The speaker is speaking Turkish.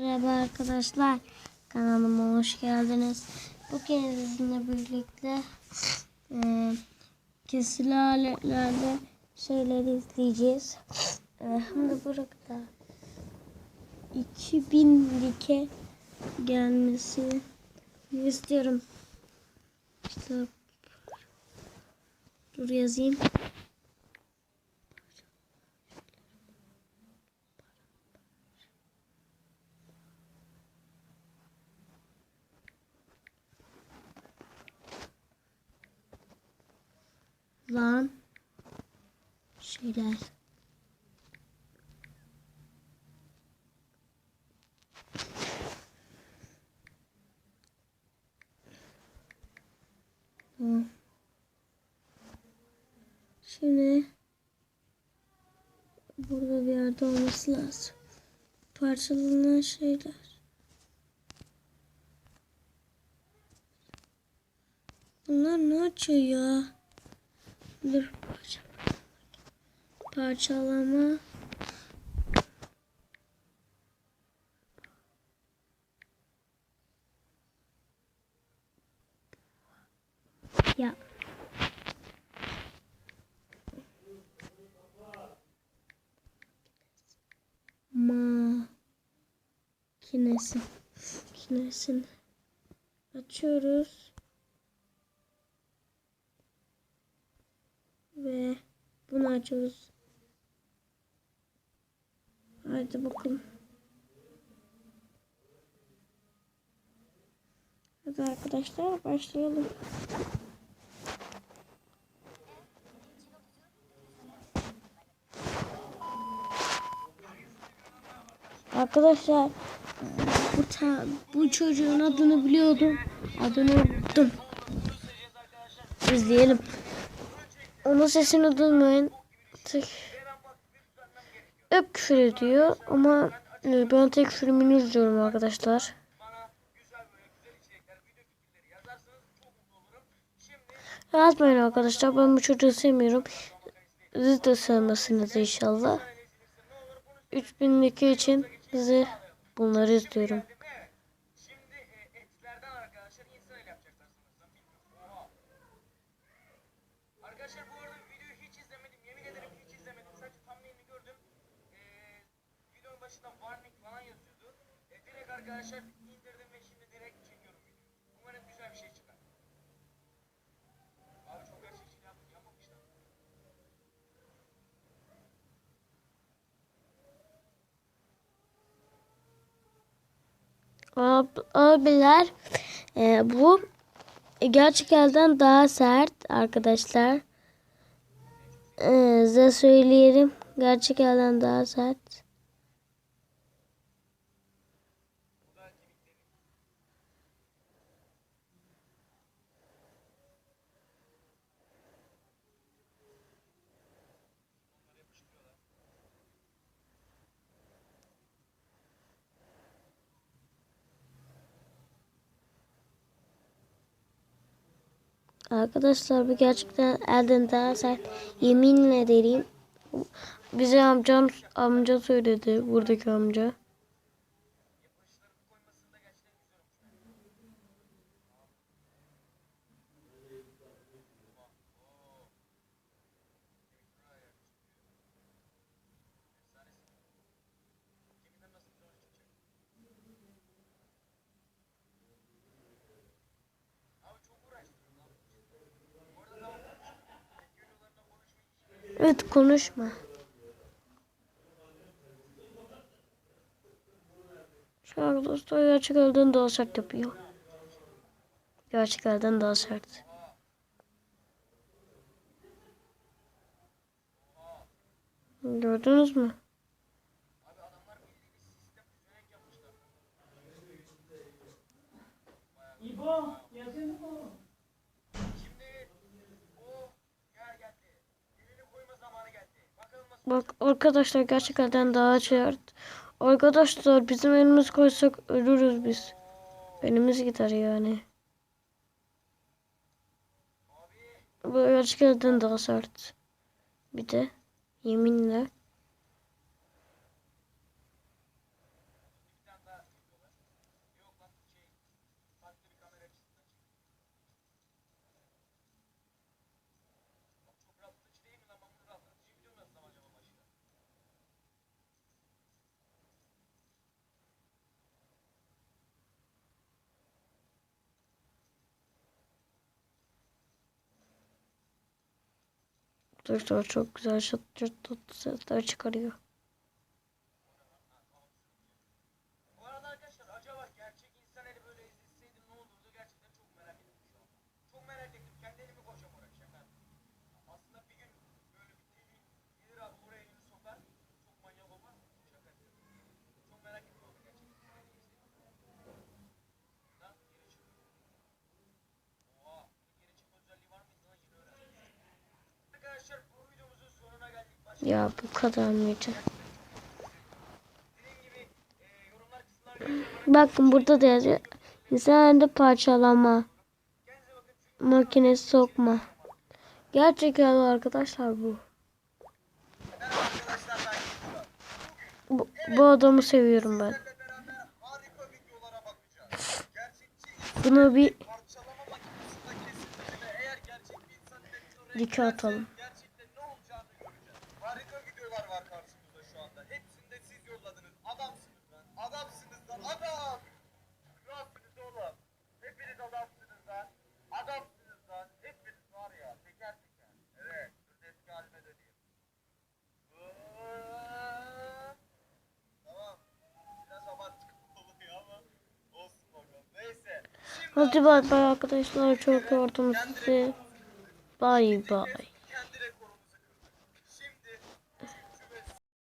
Merhaba arkadaşlar. Kanalıma hoş geldiniz. Bugün sizinle birlikte e, kesili aletlerde şeyleri izleyeceğiz. E, şimdi burada 2000 like gelmesi istiyorum. İşte dur yazayım. Lan şeyler. Şimdi burada bir yerde olması lazım. Parçalanan şeyler. Bunlar ne açıyor ya? Dur parça. Parçalama. Ya. Makinesi. Makinesini açıyoruz. Ve bunu açıyoruz. Haydi bakalım. Hadi arkadaşlar başlayalım. Arkadaşlar bu, ta, bu çocuğun adını biliyordum. Adını unuttum. İzleyelim. Onun sesini duymayın. Tek... Hep küfür ediyor ama e, ben tek filmini izliyorum arkadaşlar. Yazmayın arkadaşlar ben bu çocuğu sevmiyorum. Siz de sevmezsiniz inşallah. 3000'deki için size bunları istiyorum. Arkadaşlar indirdim ve şimdi direkt çekiyorum videoyu. Umarım güzel bir şey çıkar. Abi çok gerçekçi yap yapmamışlar. Ab- Abiler e, bu gerçek elden daha sert arkadaşlar. E, size söyleyelim. Gerçek elden daha sert. Arkadaşlar bu gerçekten elden daha sert. Yeminle ederim. Bize amcam amca söyledi. Buradaki amca. Evet konuşma. Şu arkadaşlar gerçek elden daha sert yapıyor. Gerçek elden daha sert. Gördünüz mü? Şimdi Bak arkadaşlar gerçek elden daha sert. Arkadaşlar bizim elimiz koysak ölürüz biz. Elimiz gider yani. Bu gerçek elden daha sert. Bir de yeminle. Arkadaşlar çok güzel şat şat sesler çıkarıyor. Ya bu kadar mıydı? Bakın burada da yazıyor. İnsan parçalama. Makinesi sokma. Arkadaşlar bu. Merhaba arkadaşlar Yusuf. Bu, bu adamı seviyorum ben. Bunu bir parçalama makinesinde kesilmesi ve eğer gerçek bir insan elektronik dike atalım. gerçekten ne olacağını göreceğiz. Harika videolar var karşımızda şu anda. Hepsini de siz yolladınız. Adamsınız lan. Adamsınız lan. Adam. Kralsınız oğlum. Hepiniz adamsınız lan. Adamsınız lan. Hepiniz var ya. Teker teker. Evet. Dur eski halime döneyim. Tamam. Biraz abarttık oluyor ama olsun bakalım. Neyse. Şimdi Hadi bay bay arkadaşlar çok yordum sizi. Bay bay.